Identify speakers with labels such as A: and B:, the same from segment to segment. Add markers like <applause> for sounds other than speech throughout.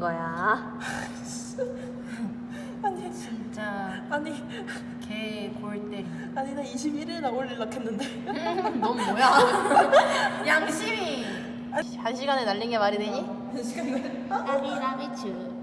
A: 거야? <laughs>
B: 아니 진짜 아니 개 골 때리.
C: 아니 나 21일이나 올릴라 했는데
B: 넌 뭐야? 양심이. 한 시간에 날린 게 말이 되니? 시간이
A: 라비 라비추.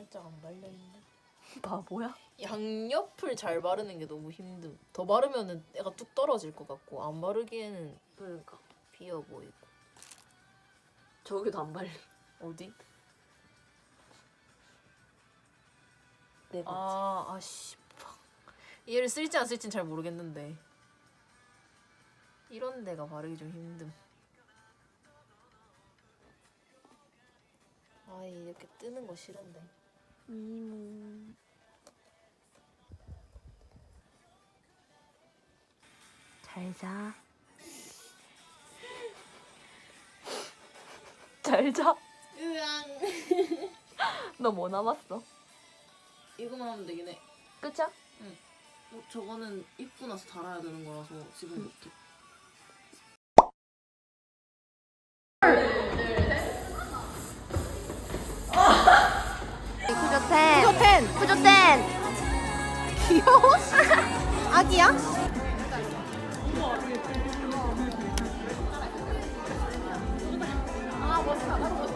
B: 살짝 안 발려 있네.
A: 바보야?
B: 양옆을 잘 바르는 게 너무 힘듦. 더 바르면은 내가 뚝 떨어질 것 같고 안 바르기에는
A: 그러니까
B: 비어 보이고.
A: 저기도 안 발리.
B: 어디?
A: 네 번째.
B: 아, 아씨. 얘를 쓸지 안 쓸지는 잘 모르겠는데. 이런 데가 바르기 좀 힘듦. 아, 이렇게 뜨는 거 싫은데.
A: 미모. 잘 자. <laughs> 잘 자.
B: 으앙.
A: <laughs> 너 뭐 남았어?
B: 이거만 하면 되긴 해.
A: 끝이야?
B: 어, 저거는 입고 나서 달아야 되는 거라서 지금 못해.
A: 땐
B: 구조 땐
A: 귀여워? <laughs>
B: 아기야?
D: 아 멋있다.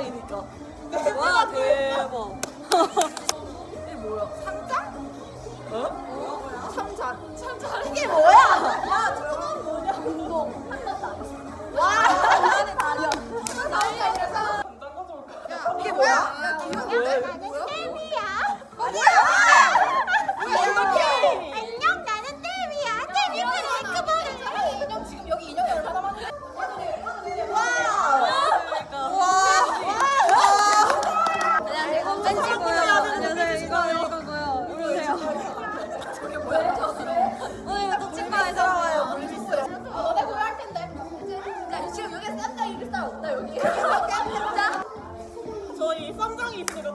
C: 대박이니까.
A: 와 대박. <laughs>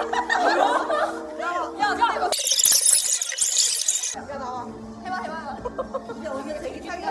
A: 야
D: 나와 해봐 해봐
B: 야 언니가 되게
D: 짱이야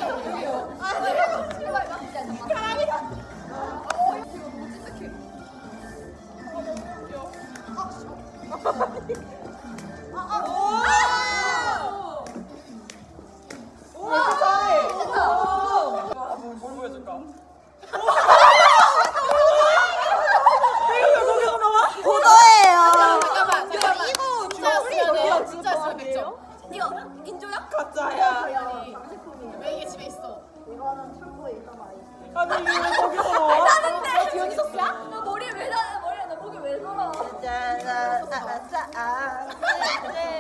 B: 啊啊啊！对对。